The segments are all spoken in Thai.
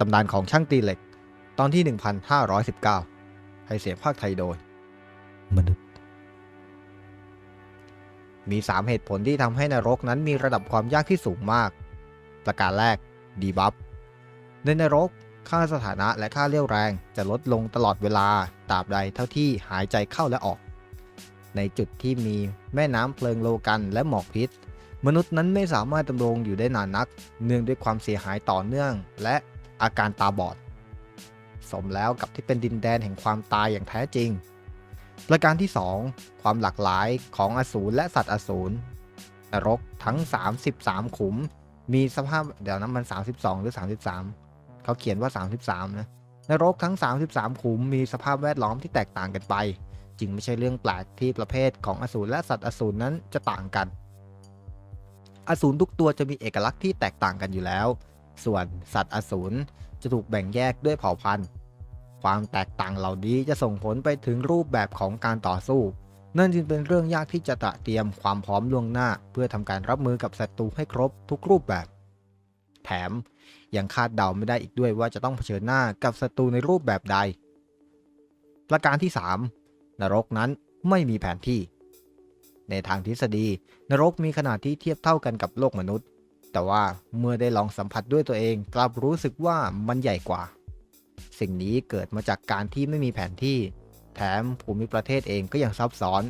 ตำนานของช่างตีเหล็ก ตอนที่ 1519 ให้เสียงภาคไทยโดย มนุษย์ มี 3 เหตุผลที่ทำให้นรกนั้นมีระดับความยากที่สูงมาก ประการแรก ดีบัฟ ในนรก ค่าสถานะและค่าเรี่ยวแรงจะลดลงตลอดเวลาตราบใดเท่าที่หายใจเข้าและออก ในจุดที่มีแม่น้ำเพลิงโลกันและหมอกพิษ มนุษย์นั้นไม่สามารถดำรงอยู่ได้นานนัก เนื่องด้วยความเสียหายต่อเนื่อง และ อาการตาบอด สมแล้วกับที่เป็นดินแดนแห่งความตายอย่างแท้จริง ประการที่ 2 ความหลากหลายของอสูรและสัตว์อสูรนรกทั้ง 33 ขุม มีสภาพเดี๋ยวนั้นมัน 32 หรือ 33 เขาเขียนว่า 33 นะนรกทั้ง 33 ขุมมีสภาพแวดล้อมที่แตกต่างกันไป จึงไม่ใช่เรื่องแปลกที่ประเภทของอสูรและสัตว์อสูรนั้นจะต่างกัน อสูรทุกตัวจะมีเอกลักษณ์ที่แตกต่างกันอยู่แล้ว ส่วนสัตว์อสูรจะถูกแบ่งแยกด้วยเผ่าพันธุ์ ความแตกต่างเหล่านี้จะส่งผลไปถึงรูปแบบของการต่อสู้ นั่นจึงเป็นเรื่องยากที่จะตระเตรียมความพร้อมล่วงหน้า เพื่อทำการรับมือกับศัตรูให้ครบทุกรูปแบบ แถมยังคาดเดาไม่ได้อีกด้วยว่าจะต้องเผชิญหน้ากับศัตรูในรูปแบบใด ประการที่ 3 นรกนั้นไม่มีแผนที่ ในทางทฤษฎีนรกมีขนาดที่เทียบเท่ากันกับโลกมนุษย์ แต่ว่าเมื่อได้ลองสัมผัสด้วยตัวเองกลับรู้สึกว่ามันใหญ่กว่า สิ่งนี้เกิดมาจากการที่ไม่มีแผนที่ แถมภูมิประเทศเองก็ยังซับซ้อน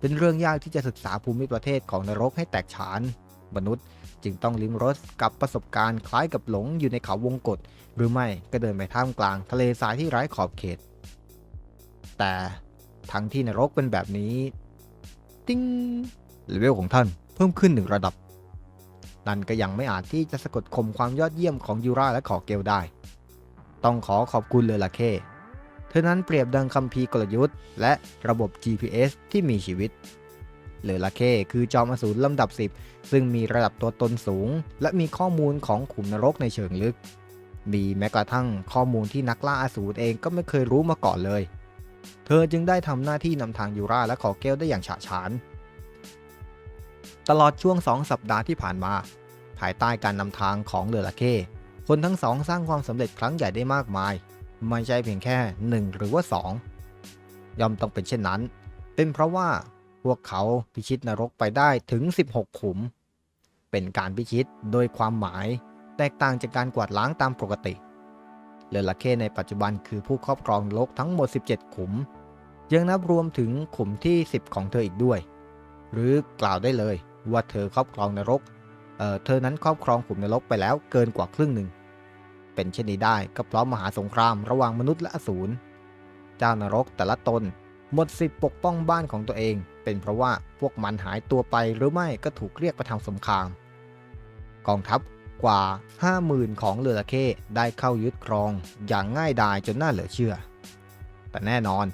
เป็นเรื่องยากที่จะศึกษาภูมิประเทศของนรกให้แตกฉาน มนุษย์จึงต้องลิ้มรสกับประสบการณ์คล้ายกับหลงอยู่ในเขาวงกฏหรือไม่ก็เดินไปท่ามกลางทะเลทรายที่ไร้ขอบเขต แต่ทั้งที่นรกเป็นแบบนี้ ติ้งเลเวลของท่านเพิ่มขึ้นหนึ่งระดับ นั่นก็ยังไม่อาจที่จะสะกดข่มความยอดเยี่ยมของยูราและขอเกลได้ ต้องขอขอบคุณเลยล่ะเค เธอนั้นเปรียบดังคัมภีร์กลยุทธ์ และระบบ GPS ที่มีชีวิตเลอลาเคคือจอมอสูรลำดับ 10 ซึ่งมีระดับตัวตนสูง และมีข้อมูลของขุมนรกในเชิงลึก มีแม้กระทั่งข้อมูลที่นักล่าอสูรเองก็ไม่เคยรู้มาก่อนเลย เธอจึงได้ทำหน้าที่นำทางยูราและขอเกลได้อย่างฉะฉาน ตลอดช่วง 2 สัปดาห์ที่ผ่านมา ภายใต้การนำทางของเลอลาเคคนทั้งสองสร้างความสำเร็จครั้งใหญ่ได้มากมาย ไม่ใช่เพียงแค่ 1 หรือว่า 2 ย่อมต้องเป็นเช่นนั้น เป็นเพราะว่าพวกเขาพิชิตนรกไปได้ถึง 16 ขุม เป็นการพิชิตโดยความหมาย แตกต่างจากการกวาดล้างตามปกติเลอลาเคในปัจจุบันคือผู้ครอบครองนรกทั้งหมด 17 ขุม ยังนับรวมถึงขุมที่ 10 ของเธออีกด้วย หรือกล่าวได้เลย ว่าเธอครอบครองนรกเออเธอนั้นครอบครองขุมนรกไปแล้วเกินกว่าครึ่งหนึ่ง เป็นเช่นนี้ได้ก็เพราะมหาสงครามระหว่างมนุษย์และอสูร เจ้านรกแต่ละตนหมดสิทธิ์ปกป้องบ้านของตัวเอง เป็นเพราะว่าพวกมันหายตัวไปหรือไม่ก็ถูกเรียกไปทำสงคราม กองทัพกว่า 50,000 ของเรือละเคได้เข้ายึดครองอย่างง่ายดายจนน่าเหลือเชื่อ แต่แน่นอน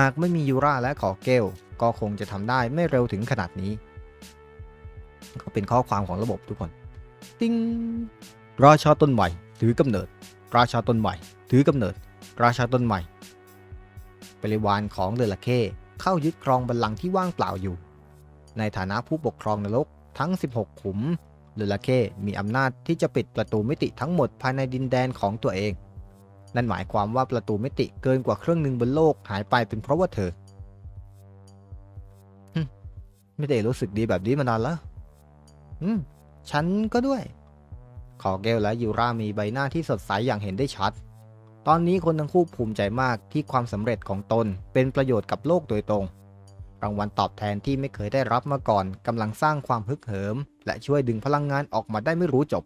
หากไม่มียูราและขอเกลก็คงจะทำได้ไม่เร็วถึงขนาดนี้ ก็เป็นข้อความของระบบทุกคนติ้งราชาต้นใหม่ถือกำเนิด ราชาต้นใหม่ถือกำเนิด ราชาต้นใหม่บริวารของเดลเคเข้ายึดครองบัลลังก์ที่ว่างเปล่าอยู่ ในฐานะผู้ปกครองนรกทั้ง 16 ขุมเดลเคมีอำนาจที่จะปิดประตูมิติทั้งหมดภายในดินแดนของตัวเอง นั่นหมายความว่าประตูมิติเกินกว่าเครึ่องหนึ่งบนโลกหายไปเป็นเพราะว่าเธอไม่ได้รู้สึกดีแบบนี้มานานแล้ว อืม ฉันก็ด้วย ขอเกลและยูรามีใบหน้าที่สดใสอย่างเห็นได้ชัด ตอนนี้คนทั้งคู่ภูมิใจมากที่ความสำเร็จของตนเป็นประโยชน์กับโลกโดยตรง รางวัลตอบแทนที่ไม่เคยได้รับมาก่อนกำลังสร้างความฮึกเหิม และช่วยดึงพลังงานออกมาได้ไม่รู้จบ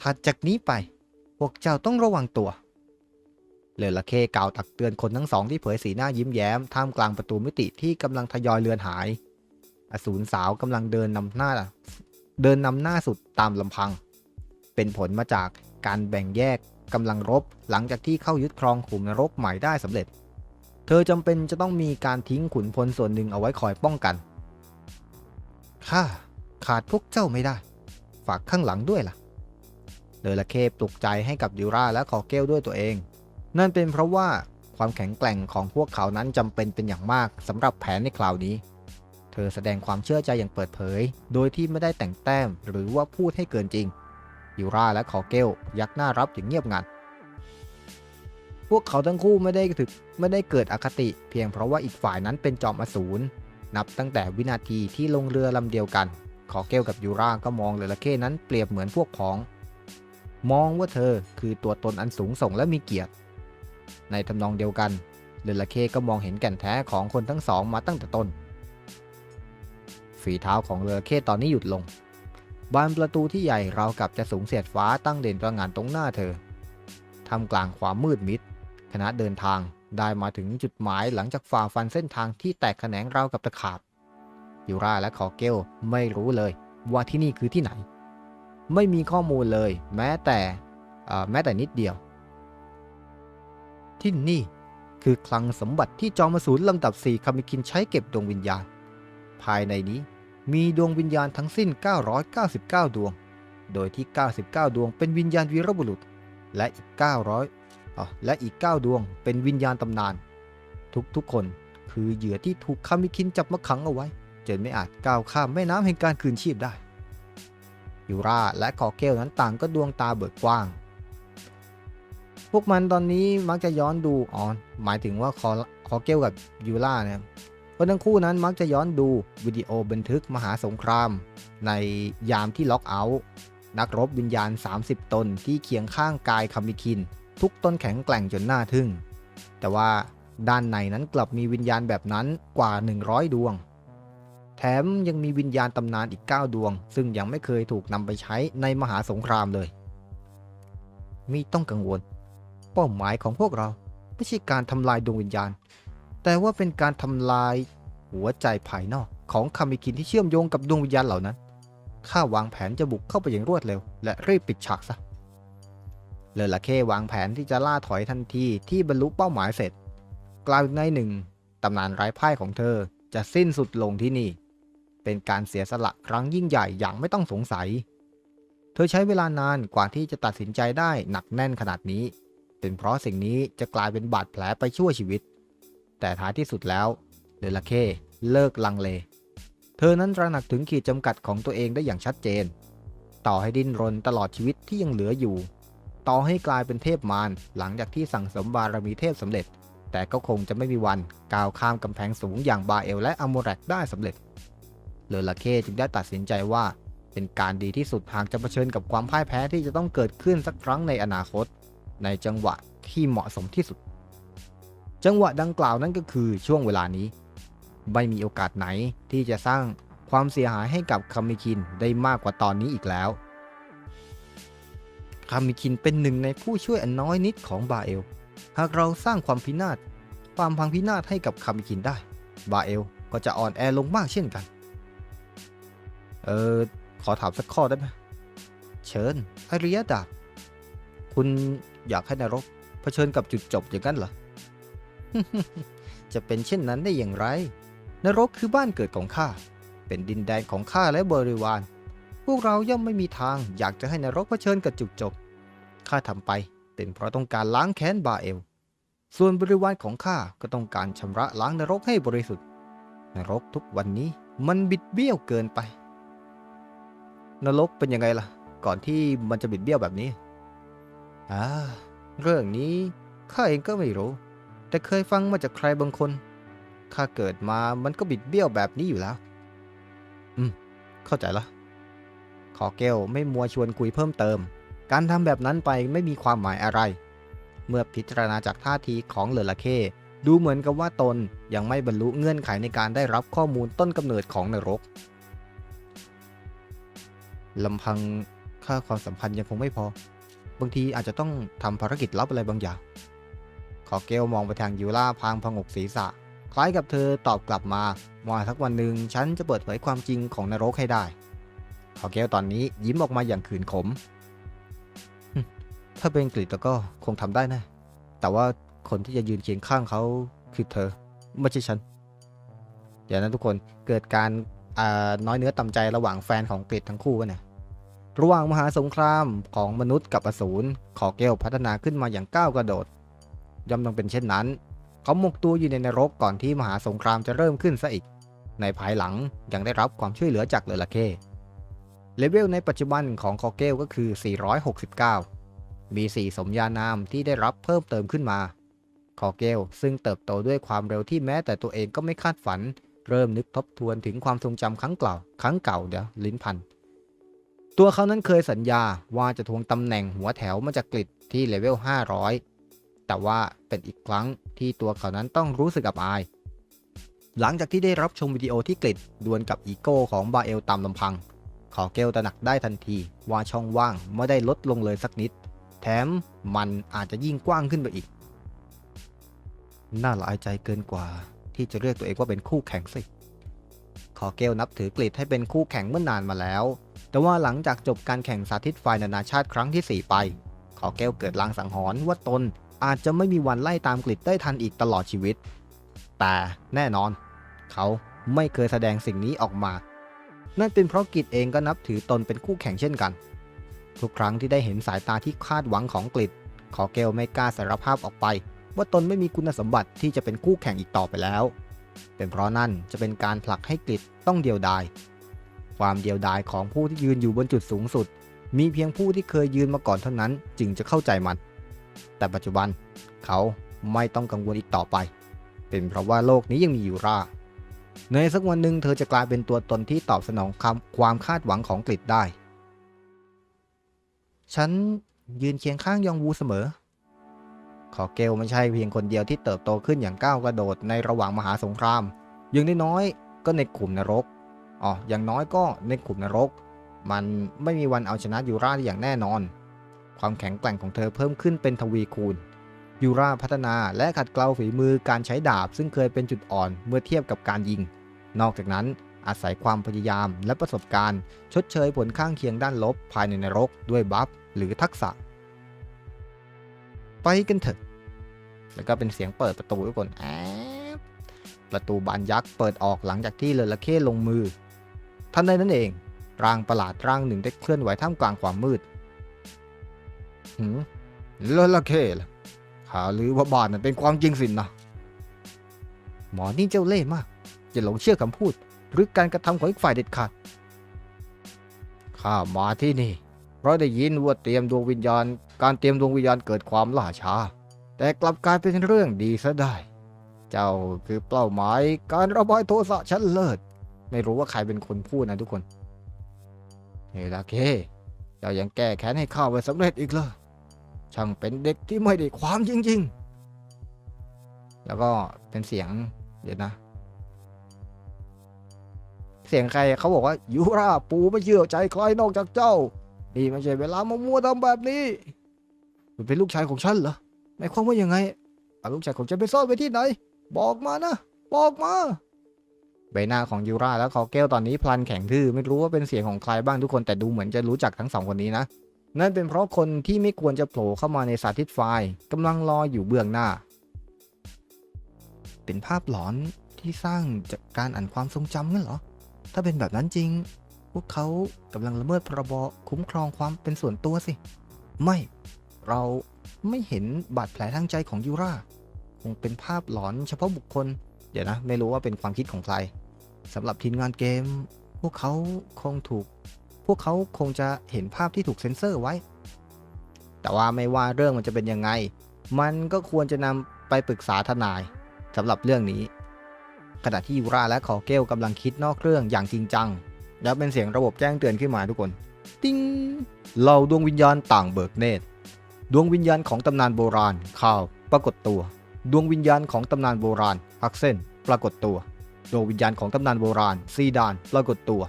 ถัดจากนี้ไป พวกเจ้าต้องระวังตัวเลอละเคกล่าวตักเตือนคนทั้งสองที่เผยสีหน้ายิ้มแย้มท่ามกลางประตูมิติที่กำลังทยอยเลือนหาย อสูรสาวกำลังเดินนำหน้า เดินนำหน้าสุดตามลำพัง เป็นผลมาจากการแบ่งแยกกำลังรบหลังจากที่เข้ายึดครองขุมนรกใหม่ได้สำเร็จ เธอจำเป็นจะต้องมีการทิ้งขุนพลส่วนหนึ่งเอาไว้คอยป้องกันข้าขาดพวกเจ้าไม่ได้ ฝากข้างหลังด้วยล่ะเลอละเคปลุกใจให้กับยูราและคอเกลด้วยตัวเอง นั่นเป็นเพราะว่าความแข็งแกร่งของพวกเขานั้นจำเป็นเป็นอย่างมากสำหรับแผนในคราวนี้ เธอแสดงความเชื่อใจอย่างเปิดเผย โดยที่ไม่ได้แต่งแต้มหรือว่าพูดให้เกินจริง ยูราและคอเกลยักหน้ารับอย่างเงียบงัน พวกเขาทั้งคู่ไม่ได้ถึกไม่ได้เกิดอคติ เพียงเพราะว่าอีกฝ่ายนั้นเป็นจอมอสูร นับตั้งแต่วินาทีที่ลงเรือลำเดียวกัน คอเกลกับยูราก็มองเลลาเค้นั้นเปรียบเหมือนพวกพ้อง มองว่าเธอคือตัวตนอันสูงส่งและมีเกียรติ ในทำนองเดียวกันเลลาเค้ก็มองเห็นแก่นแท้ของคนทั้งสองมาตั้งแต่ต้น ฝีเท้าของเลลาเคตอนนี้หยุดลง บานประตูที่ใหญ่ราวกับจะสูงเสียดฟ้าตั้งเด่นประหงานตรงหน้าเธอทำกลางความมืดมิดคณะเดินทางได้มาถึงจุดหมายหลังจากฝ่าฟันเส้นทางที่แตกแขนงราวกับตะขาบยูราและคอเกลไม่รู้เลยว่าที่นี่คือที่ไหน ไม่มีข้อมูลเลย แม้แต่แม้แต่นิดเดียว ที่นี่คือคลังสมบัติที่จอมอสูรลำดับ4คามิคินใช้เก็บดวงวิญญาณ ภายในนี้ มีดวงวิญญาณทั้งสิ้น 999 ดวง โดยที่ 99 ดวงเป็นวิญญาณวีรบุรุษ และอีก 900อ๋อและอีก 9 ดวงเป็นวิญญาณตำนาน ทุกๆ คนคือเหยื่อที่ถูกคามิคินจับมาขังเอาไว้ จนไม่อาจก้าวข้ามแม่น้ำแห่งการคืนชีพได้ ยูราและคอเกลนั้นต่างก็ดวงตาเบิกกว้าง พวกมันตอนนี้มักจะย้อนดูอ๋อหมายถึงว่าคอคอเกลกับยูราเนี่ย เพราะทั้งคู่นั้นมักจะย้อนดูวิดีโอบันทึกมหาสงคราม ในยามที่ล็อกเอาท์นักรบวิญญาณ 30 ตนที่เคียงข้างกายคามิคิน ทุกตนแข็งแกร่งจนหน่าทึ่ง แต่ว่าด้านในนั้นกลับมีวิญญาณแบบนั้นกว่า 100 ดวง แถมยังมีวิญญาณตำนานอีก 9 ดวง ซึ่งยังไม่เคยถูกนำไปใช้ในมหาสงครามเลย มีต้องกังวล เป้าหมายของพวกเราไม่ใช่การทำลายดวงวิญญาณ แต่ว่าเป็นการทำลายหัวใจภายนอกของคามิคินที่เชื่อมโยงกับดวงวิญญาณเหล่านั้น ข้าวางแผนจะบุกเข้าไปอย่างรวดเร็ว และรีบปิดฉากซะ เลอละเควางแผนที่จะล่าถอยทันทีที่บรรลุเป้าหมายเสร็จ กล่าวอีกในหนึ่งตำนานไร้พ่ายของเธอจะสิ้นสุดลงที่นี่ เป็นการเสียสละครั้งยิ่งใหญ่อย่างไม่ต้องสงสัย เธอใช้เวลานานกว่าที่จะตัดสินใจได้หนักแน่นขนาดนี้ เป็นเพราะสิ่งนี้จะกลายเป็นบาดแผลไปชั่วชีวิต แต่ท้ายที่สุดแล้วเดลาเคเลิกลังเล เธอนั้นตระหนักถึงขีดจำกัดของตัวเองได้อย่างชัดเจน ต่อให้ดิ้นรนตลอดชีวิตที่ยังเหลืออยู่ ต่อให้กลายเป็นเทพมารหลังจากที่สั่งสมบารมีเทพสำเร็จ แต่ก็คงจะไม่มีวันก้าวข้ามกำแพงสูงอย่างบาเอลและอโมแรกได้สำเร็จเลอลาเคจึงได้ตัดสินใจว่าเป็นการดีที่สุดหากจะเผชิญกับความพ่ายแพ้ที่จะต้องเกิดขึ้นสักครั้งในอนาคต ในจังหวะที่เหมาะสมที่สุด จังหวะดังกล่าวนั้นก็คือช่วงเวลานี้ ไม่มีโอกาสไหนที่จะสร้างความเสียหายให้กับคามิคินได้มากกว่าตอนนี้อีกแล้วคามิคินเป็นหนึ่งในผู้ช่วยอันน้อยนิดของบาเอล หากเราสร้างความพินาศความพังพินาศให้กับคามิคินได้ บาเอลก็จะอ่อนแอลงมากเช่นกัน เออขอถามสักข้อได้ไหมเชิญอาริยดาบคุณอยากให้นรกเผชิญกับจุดจบอย่างนั้นเหรอ จะเป็นเช่นนั้นได้อย่างไร นรกคือบ้านเกิดของข้า เป็นดินแดนของข้าและบริวาร พวกเราย่อมไม่มีทางอยากจะให้นรกเผชิญกับจุดจบ ข้าทำไปเป็นเพราะต้องการล้างแค้นบาเอล ส่วนบริวารของข้าก็ต้องการชำระล้างนรกให้บริสุทธิ์ นรกทุกวันนี้มันบิดเบี้ยวเกินไป นรกเป็นยังไงล่ะ ก่อนที่มันจะบิดเบี้ยวแบบนี้ อ่า เรื่องนี้ข้าเองก็ไม่รู้ แต่เคยฟังมาจากใครบางคน ข้าเกิดมามันก็บิดเบี้ยวแบบนี้อยู่แล้ว อืม เข้าใจละ ขอเกลไม่มัวชวนคุยเพิ่มเติม การทำแบบนั้นไปไม่มีความหมายอะไร เมื่อพิจารณาจากท่าทีของเลอละเค ดูเหมือนกับว่าตนยังไม่บรรลุเงื่อนไขในการได้รับข้อมูลต้นกำเนิดของนรกลำพังค่าความสัมพันธ์ยังคงไม่พอ บางทีอาจจะต้องทำภารกิจลับอะไรบางอย่าง ขอเกลมองไปทางยูล่าพางพงกศีรษะ คล้ายกับเธอตอบกลับมาว่าสักวันหนึ่งฉันจะเปิดเผยความจริงของนรกให้ได้ขอเกลตอนนี้ยิ้มออกมาอย่างขืนขม ถ้าเป็นกฤษแล้วก็คงทำได้นะ แต่ว่าคนที่จะยืนเคียงข้างเขาคือเธอ ไม่ใช่ฉันเดี๋ยวนั้นทุกคนเกิดการาน้อยเนื้อต่ำใจระหว่างแฟนของกฤษทั้งคู่กันนี่ยระหว่างมหาสงครามของมนุษย์กับอสูรขอเกลพัฒนาขึ้นมาอย่างก้าวกระโดด ย่อมต้องเป็นเช่นนั้น เขาหมกตัวอยู่ในนรกก่อนที่มหาสงครามจะเริ่มขึ้นซะอีก ในภายหลังยังได้รับความช่วยเหลือจากเลอลาเคเลเวลในปัจจุบันของคอเกลก็คือ 469 มี 4 สมญานามที่ได้รับเพิ่มเติมขึ้นมา คอเกลซึ่งเติบโตด้วยความเร็วที่แม้แต่ตัวเองก็ไม่คาดฝัน เริ่มนึกทบทวนถึงความทรงจำครั้งเก่า ครั้งเก่าเดี๋ยวลิ้นพัน ตัวเขานั้นเคยสัญญาว่าจะทวงตำแหน่งหัวแถวมาจากกริดที่เลเวล 500 แต่ว่าเป็นอีกครั้งที่ตัวเขานั้นต้องรู้สึกอับอาย หลังจากที่ได้รับชมวิดีโอที่กริดดวลกับอีโก้ของบาเอลตามลำพัง ขอเกลตระหนักได้ทันทีว่าช่องว่างไม่ได้ลดลงเลยสักนิด แถมมันอาจจะยิ่งกว้างขึ้นไปอีก น่าละอายใจเกินกว่า ที่จะเรียกตัวเองว่าเป็นคู่แข่งสิขอเกลนับถือกรีดให้เป็นคู่แข่งเมื่อนานมาแล้ว แต่ว่าหลังจากจบการแข่งสาธิตไฟนานาชาติครั้งที่ 4 ไป ขอเกลเกิดลางสังหรณ์ว่าตน อาจจะไม่มีวันไล่ตามกริดได้ทันอีกตลอดชีวิต แต่แน่นอน เขาไม่เคยแสดงสิ่งนี้ออกมา นั่นเป็นเพราะกิจเองก็นับถือตนเป็นคู่แข่งเช่นกัน ทุกครั้งที่ได้เห็นสายตาที่คาดหวังของกริดขอเกลไม่กล้าสารภาพออกไป ว่าตนไม่มีคุณสมบัติที่จะเป็นคู่แข่งอีกต่อไปแล้ว เป็นเพราะนั่นจะเป็นการผลักให้กริดต้องเดียวดาย ความเดียวดายของผู้ที่ยืนอยู่บนจุดสูงสุด มีเพียงผู้ที่เคยยืนมาก่อนเท่านั้นจึงจะเข้าใจมัน แต่ปัจจุบันเขาไม่ต้องกังวลอีกต่อไป เป็นเพราะว่าโลกนี้ยังมียูรา ในสักวันหนึ่งเธอจะกลายเป็นตัวตนที่ตอบสนองคำความคาดหวังของกริดได้ ฉันยืนเคียงข้างยองวูเสมอ ขอเกลไม่ใช่เพียงคนเดียวที่เติบโตขึ้นอย่างก้าวกระโดดในระหว่างมหาสงครามย่างน้อยก็ในกลุ่มนรก อ๋อ อย่างน้อยก็ในกลุ่มนรก มันไม่มีวันเอาชนะยูราได้อย่างแน่นอน ความแข็งแกร่งของเธอเพิ่มขึ้นเป็นทวีคูณ ยูราพัฒนาและขัดเกลาฝีมือการใช้ดาบ ซึ่งเคยเป็นจุดอ่อนเมื่อเทียบกับการยิง นอกจากนั้นอาศัยความพยายามและประสบการณ์ ชดเชยผลข้างเคียงด้านลบภายในนรกด้วยบัฟหรือทักษะ ไปกันเถอะ แล้วก็เป็นเสียงเปิดประตูทุกคนแอบประตูบานยักษ์เปิดออกหลังจากที่เลอละเข้ลงมือ ทันใดนั้นเอง ร่างประหลาดร่างหนึ่งได้เคลื่อนไหวท่ามกลางความมืด หืมเลอละเข้ล่ะข่าวลือว่าบ้านนั้นเป็นความจริงสินนะหมอนี่เจ้าเล่ห์มากอย่าหลงเชื่อคำพูด หรือการกระทำของอีกฝ่ายเด็ดขาดข้ามาที่นี่ เพราะได้ยินว่าเตรียมดวงวิญญาณ การเตรียมดวงวิญญาณเกิดความล่าช้า แต่กลับกลายเป็นเรื่องดีซะได้ เจ้าคือเป้าหมายการระบายโทสะชั้นเลิศ ไม่รู้ว่าใครเป็นคนพูดนะทุกคนเฮลาเค จ้ายังแก้แค้นให้ข้าไว้สำเร็จอีกเหรอช่างเป็นเด็กที่ไม่ได้ความจริงๆ แล้วก็เป็นเสียงเดี๋ยวนะ เสียงใครเขาบอกว่ายูราปูไม่เชื่อใจใครนอกจากเจ้า นี่ไม่ใช่เวลามามัวทำแบบนี้มันเป็นลูกชายของฉันเหรอหมายความว่ายังไงเอาลูกชายของฉันไปซ่อนไว้ที่ไหน บอกมานะ บอกมา ใบหน้าของยูราและคอเกลตอนนี้พลันแข็งทื่อไม่รู้ว่าเป็นเสียงของใครบ้างทุกคนแต่ดูเหมือนจะรู้จักทั้งสองคนนี้นะ นั่นเป็นเพราะคนที่ไม่ควรจะโผล่เข้ามาในสาธิตไฟกำลังรออยู่เบื้องหน้า เป็นภาพหลอนที่สร้างจากการอ่านความทรงจำงั้นเหรอ ถ้าเป็นแบบนั้นจริง พวกเขากำลังละเมิดพรบคุ้มครองความเป็นส่วนตัวสิ ไม่เราไม่เห็นบาดแผลทางใจของยูราคงเป็นภาพหลอนเฉพาะบุคคล ดี๋ยวนะ ไม่รู้ว่าเป็นความคิดของใครสำหรับทีมงานเกม พวกเขาคงถูก พวกเขาคงจะเห็นภาพที่ถูกเซ็นเซอร์ไว้ แต่ว่าไม่ว่าเรื่องมันจะเป็นยังไง มันก็ควรจะนำไปปรึกษาทนายสำหรับเรื่องนี้ ขณะที่ยูราและคอเกลกำลังคิดนอกเรื่องอย่างจริงจัง แล้วเป็นเสียงระบบแจ้งเตือนขึ้นมาทุกคน ติ้งเหล่าดวงวิญญาณต่างเบิกเนตร ดวงวิญญาณของตำนานโบราณข่าวปรากฏตัว ดวงวิญญาณของตำนานโบราณฮักเซนปรากฏตัว ดวงวิญญาณของตำนานโบราณซีดานปรากฏตัว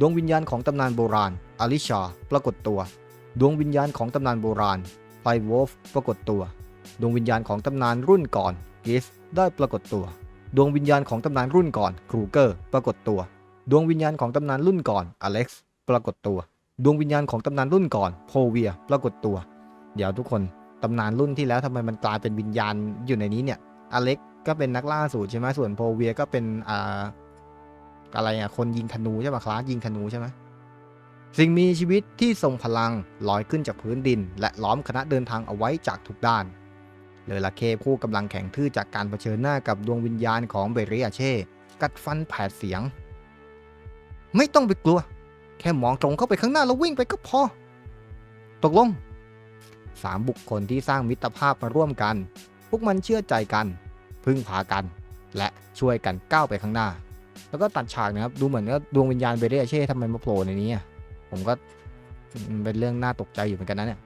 ดวงวิญญาณของตำนานโบราณอลิชา ปรากฏตัว ดวงวิญญาณของตำนานโบราณไพวอฟปรากฏตัว ดวงวิญญาณของตำนานรุ่นก่อนกิสได้ปรากฏตัว ดวงวิญญาณของตำนานรุ่นก่อนครูเกอร์ปรากฏตัว ดวงวิญญาณของตำนานรุ่นก่อนอเล็กซ์ปรากฏตัว ดวงวิญญาณของตำนานรุ่นก่อนโพเวียปรากฏตัว เดี๋ยวทุกคน ตำนานรุ่นที่แล้วทำไมมันกลายเป็นวิญญาณอยู่ในนี้เนี่ย อเล็กก็เป็นนักล่าสูตรใช่ไหมส่วนโพเวียก็เป็นอ่าอะไรอะคนยิงธนูใช่ปะคลาสยิงธนูใช่ไหมสิ่งมีชีวิตที่ทรงพลังลอยขึ้นจากพื้นดิน และล้อมคณะเดินทางเอาไว้จากทุกด้านเลอลาเคผู้กำลังแข็งทื่อจากการเผชิญหน้ากับดวงวิญญาณของเบริอาเช่ กัดฟันแผดเสียง ไม่ต้องไปกลัว แค่มองตรงเข้าไปข้างหน้าแล้ววิ่งไปก็พอ ตกลง สามบุคคลที่สร้างมิตรภาพมาร่วมกัน พวกมันเชื่อใจกัน พึ่งพากัน และช่วยกันก้าวไปข้างหน้า แล้วก็ตัดฉากนะครับ ดูเหมือนว่าดวงวิญญาณเบเรเช่ทำไมมาโผล่ในนี้ ผมก็เป็นเรื่องน่าตกใจอยู่เหมือนกันนะเนี่ย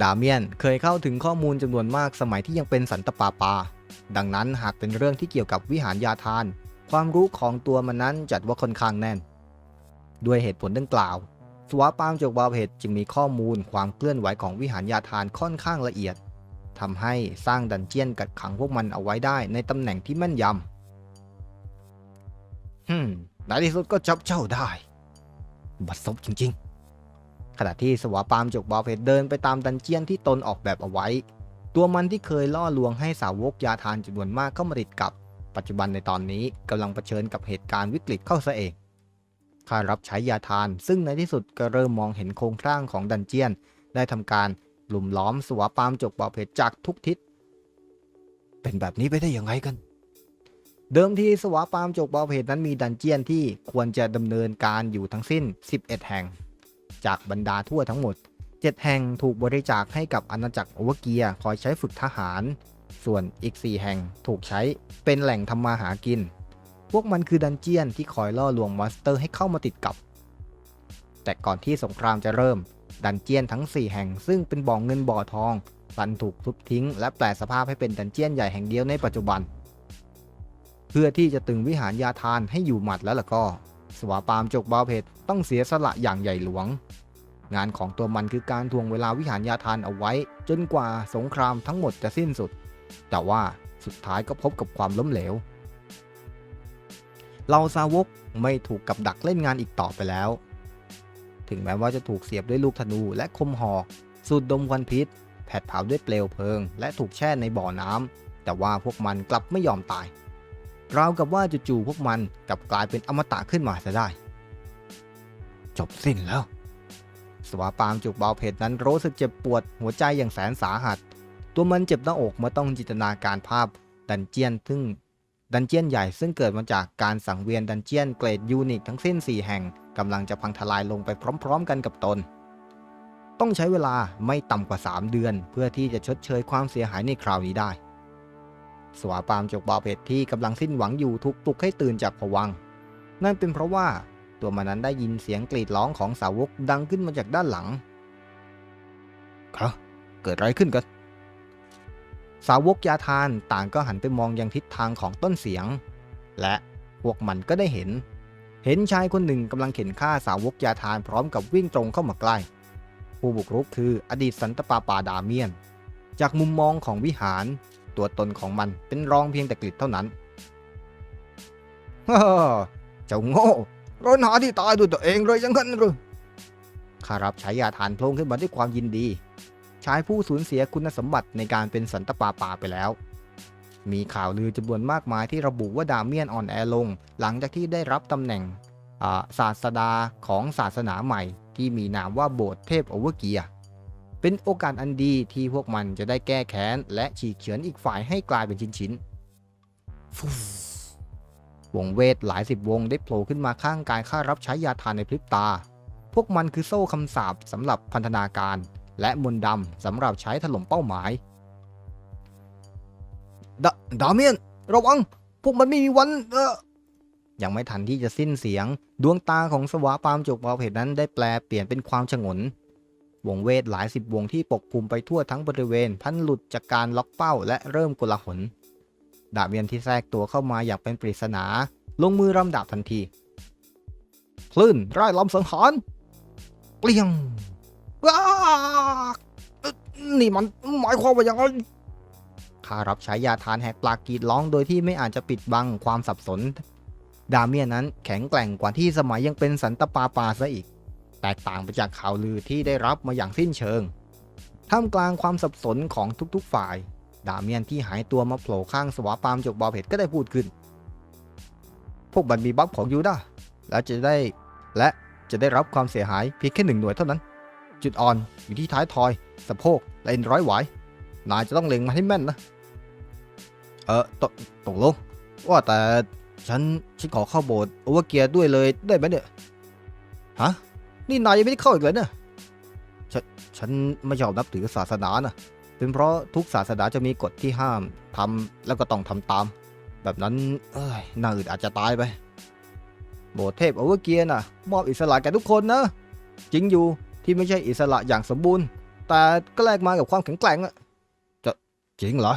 ดาเมียนเคยเข้าถึงข้อมูลจำนวนมากสมัยที่ยังเป็นสันตปาปา ดังนั้นหากเป็นเรื่องที่เกี่ยวกับวิหารยาทาน ความรู้ของตัวมันนั้นจัดว่าค่อนข้างแน่น ด้วยเหตุผลดังกล่าว สวาปามจกบาเพจจึงมีข้อมูลความเคลื่อนไหวของวิหารยาทานค่อนข้างละเอียดทำให้สร้างดันเจียนกัดขังพวกมันเอาไว้ได้ในตำแหน่งที่แม่นยำฮึมในที่สุดก็จับเจ้าได้ บัดซบจริงๆ ขณะที่สวาปามจกบาเพจเดินไปตามดันเจียนที่ตนออกแบบเอาไว้ ตัวมันที่เคยล่อลวงให้สาวกยาทานจำนวนมากเข้ามาติดกับ ปัจจุบันในตอนนี้กำลังเผชิญกับเหตุการณ์วิกฤตเข้าซะเอง ข้ารับใช้ยาทาน ซึ่งในที่สุดก็เริ่มมองเห็นโครงสร้างของดันเจียน ได้ทำการหลุมล้อมสวาปามจกบาเพชจากทุกทิศ เป็นแบบนี้ไปได้ยังไงกัน เดิมทีสวาปามจกบาเพชนั้นมีดันเจียนที่ควรจะดำเนินการอยู่ทั้งสิ้น 11 แห่ง จากบรรดาทั่วทั้งหมด 7 แห่งถูกบริจาคให้กับอาณาจักรโอเวอร์เกียคอยใช้ฝึกทหาร ส่วนอีก 4 แห่งถูกใช้เป็นแหล่งทำมาหากิน พวกมันคือดันเจียนที่คอยล่อลวงมอนสเตอร์ให้เข้ามาติดกับ แต่ก่อนที่สงครามจะเริ่ม ดันเจียนทั้ง 4 แห่งซึ่งเป็นบ่อเงินบ่อทองตันถูกทุบทิ้ง และแปลสภาพให้เป็นดันเจียนใหญ่แห่งเดียวในปัจจุบัน เพื่อที่จะตึงวิหารยาทานให้อยู่หมัดแล้วล่ะก็ สวาปามจกบาเพชรต้องเสียสละอย่างใหญ่หลวง งานของตัวมันคือการทวงเวลาวิหารยาทานเอาไว้ จนกว่าสงครามทั้งหมดจะสิ้นสุด แต่ว่าสุดท้ายก็พบกับความล้มเหลว เราสาวกไม่ถูกกับดักเล่นงานอีกต่อไปแล้ว ถึงแม้ว่าจะถูกเสียบด้วยลูกธนูและคมหอกสูดดมควันพิษ แผดเผาด้วยเปลวเพลิง และถูกแช่ในบ่อน้ำแต่ว่าพวกมันกลับไม่ยอมตายราวกับว่าจู่ๆพวกมันกลับกลายเป็นอมตะขึ้นมาซะได้ จบสิ้นแล้ว สวาปามจุกเบาเพชรนั้นรู้สึกเจ็บปวดหัวใจอย่างแสนสาหัส ตัวมันเจ็บหน้าอกเมื่อต้องจินตนาการภาพดันเจียนซึ่ง ดันเจียนใหญ่ซึ่งเกิดมาจากการสังเวียนดันเจียนเกรดยูนิคทั้งสิ้น 4 แห่งกำลังจะพังทลายลงไปพร้อม ๆ กันกับตน ต้องใช้เวลาไม่ต่ำกว่า 3 เดือน เพื่อที่จะชดเชยความเสียหายในคราวนี้ได้ สวาปามจกบาเพชรที่กำลังสิ้นหวังอยู่ถูกปลุกให้ตื่นจากผวัง นั่นเป็นเพราะว่าตัวมันนั้นได้ยินเสียงกรีดร้องของสาวกดังขึ้นมาจากด้านหลังครับเกิดอะไรขึ้นกัน สาวกยาทานต่างก็หันไปมองยังทิศทางของต้นเสียง และพวกมันก็ได้เห็น เห็นชายคนหนึ่งกำลังเข็นฆ่าสาวกยาทานพร้อมกับวิ่งตรงเข้ามาใกล้ ผู้บุกรุกคืออดีตสันตปาปาดาเมียน จากมุมมองของวิหาร ตัวตนของมันเป็นรองเพียงแต่กลิดเท่านั้นเจ้าโง่ร้อนหาที่ตายด้วยตัวเองเลยยังกันหรือข้ารับฉายาทานโพลงขึ้นมาด้วยความยินดี ชายผู้สูญเสียคุณสมบัติในการเป็นสันตปาปาไปแล้ว มีข่าวลือจำนวนมากมายที่ระบุว่าดาเมียนอ่อนแอลง หลังจากที่ได้รับตำแหน่งาศาสดาของศาสนาใหม่ ที่มีนามว่าโบสถ์เทพโอเวอร์เกีย เป็นโอกาสอันดีที่พวกมันจะได้แก้แค้น และฉีกเฉือนอีกฝ่ายให้กลายเป็นชิ้นๆวงเวทหลายสิบวงได้โผล่ขึ้นมาข้างกายข้ารับใช้ยาทานในพริบตา พวกมันคือโซ่คำสาปสำหรับพันธนาการ และมนต์ดำสำหรับใช้ถล่มเป้าหมายดาดาเมียน ระวัง พวกมันไม่มีวันเออยังไม่ทันที่จะสิ้นเสียง ดวงตาของสวาปามจกบาเพจนั้นได้แปลเปลี่ยนเป็นความฉงน วงเวทหลายสิบวงที่ปกคลุมไปทั่วทั้งบริเวณ พันหลุดจากการล็อกเป้าและเริ่มกลาหน ดาเมียนที่แทรกตัวเข้ามาอย่างเป็นปริศนา ลงมือรำดาบทันที คลื่นไร่ลำสังหารเปลี่ยง ว้าเอ๊ะนี่มันหมายความว่าอย่างไรข้ารับใช้ยาทานแหกปลากกรีดร้องโดยที่ไม่อาจจะปิดบังความสับสน ดาเมียนนั้นแข็งแกร่งกว่าที่สมัยยังเป็นสันตปาปาซะอีก แตกต่างไปจากข่าวลือที่ได้รับมาอย่างสิ้นเชิง ท่ามกลางความสับสนของทุกๆฝ่าย ดาเมียนที่หายตัวมาโผล่ข้างสวาปามจกบอเพชรก็ได้พูดขึ้น พวกมันมีบัฟของยูดาและจะได้และจะได้รับความเสียหายเพียงแค่หนึ่งหน่วยเท่านั้น จุดอ่อนอยู่ที่ท้ายทอย สะโพกและเอ็นร้อยหวายนายจะต้องเล็งมาให้แม่นนะ เออตกตกลงว่าแต่ฉันฉันขอเข้าโบสถ์โอเวอร์เกียร์ด้วยเลยได้ไหมเนี่ยฮะนี่นายยังไม่ได้เข้าอีกเลยเนี่ยฉนฉันไม่ชอบนับถือศาสนานะเป็นเพราะทุกศาสนาจะมีกฎที่ห้ามทำแล้วก็ต้องทำตาม แบบนั้น เอ้ยน่าอึดอาจจะตายไป โบสถ์เทพโอเวอร์เกียร์น่ะ มอบอิสระแก่ทุกคนนะ จริงอยู่ ที่ไม่ใช่อิสระอย่างสมบูรณ์ แต่ก็แลกมากับความแข็งแกร่งอะจะจริงเหรอ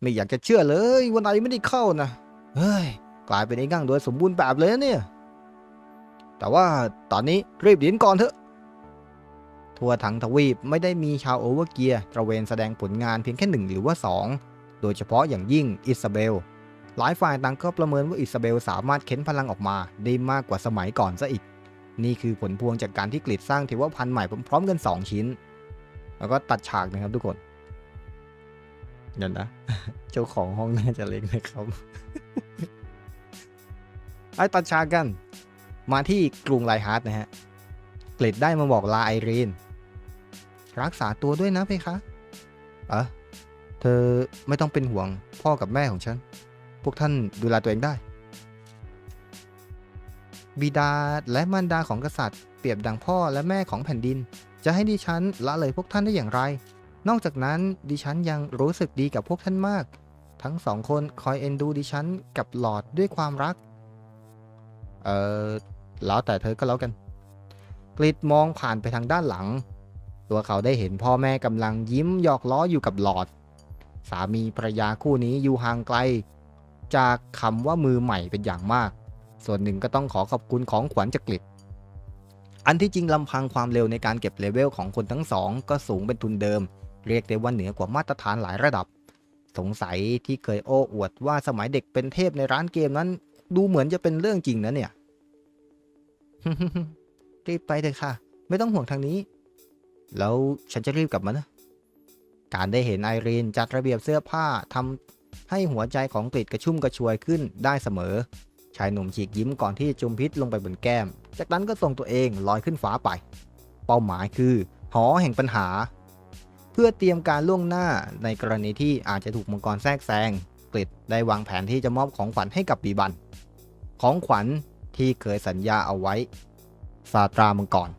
ไม่อยากจะเชื่อเลยว่านายไม่ได้เข้านะเฮ้ยกลายเป็นไอ้งั่งโดยสมบูรณ์แบบเลยนะเนี่ย แต่ว่าตอนนี้รีบเดียนก่อนเถอะ ทัวร์ทั้งทวีปไม่ได้มีชาวโอเวอร์เกียร์ตระเวนแสดงผลงานเพียงแค่หนึ่งหรือว่าสองโดยเฉพาะอย่างยิ่งอิซาเบล หลายฝ่ายต่างก็ประเมินว่าอิซาเบลสามารถเค้นพลังออกมาได้มากกว่าสมัยก่อนซะอีก นี่คือผลพวงจากการที่กลิดสร้างเทวพันธ์ใหม่พร้อมๆกัน 2 ชิ้น แล้วก็ตัดฉากนะครับทุกคนเดี๋ยวนะ เจ้าของห้องน่าจะเล็กนะครับไอ้ตัดฉากกัน มาที่กรุงไลฮาร์ดนะฮะกลิดได้มาบอกลาไอรีน รักษาตัวด้วยนะเพคะเออเธอไม่ต้องเป็นห่วงพ่อกับแม่ของฉัน พวกท่านดูแลตัวเองได้ บิดาและมารดาของกษัตริย์ เปรียบดังพ่อและแม่ของแผ่นดิน จะให้ดิฉันละเลยพวกท่านได้อย่างไร นอกจากนั้นดิฉันยังรู้สึกดีกับพวกท่านมาก ทั้งสองคนคอยเอ็นดูดิฉันกับหลอดด้วยความรัก เออแล้วแต่เธอก็แล้วกัน กริดมองผ่านไปทางด้านหลัง ตัวเขาได้เห็นพ่อแม่กำลังยิ้มหยอกล้ออยู่กับหลอด สามีภรรยาคู่นี้อยู่ห่างไกล จากคำว่ามือใหม่เป็นอย่างมาก ส่วนหนึ่งก็ต้องขอขอบคุณของขวัญจากกลิดอันที่จริงลำพังความเร็วในการเก็บเลเวลของคนทั้งสองก็สูงเป็นทุนเดิม เรียกได้ว่าเหนือกว่ามาตรฐานหลายระดับ สงสัยที่เคยโอ้อวดว่าสมัยเด็กเป็นเทพในร้านเกมนั้น ดูเหมือนจะเป็นเรื่องจริงนะเนี่ยรีบไปเถอะค่ะ ไม่ต้องห่วงทางนี้ แล้วฉันจะรีบกลับมานะ การได้เห็นไอรีนจัดระเบียบเสื้อผ้าทำให้หัวใจของกริดกระชุ่มกระชวยขึ้นได้เสมอ ชายหนุ่มฉีกยิ้มก่อนที่จะจุมพิษลงไปบนแก้ม จากนั้นก็ส่งตัวเองลอยขึ้นฟ้าไป เป้าหมายคือ หอแห่งปัญหา เพื่อเตรียมการล่วงหน้าในกรณีที่อาจจะถูกมังกรแทรกแซงกริดได้วางแผนที่จะมอบของขวัญให้กับบีบัน ของขวัญที่เคยสัญญาเอาไว้ซาตรามังกร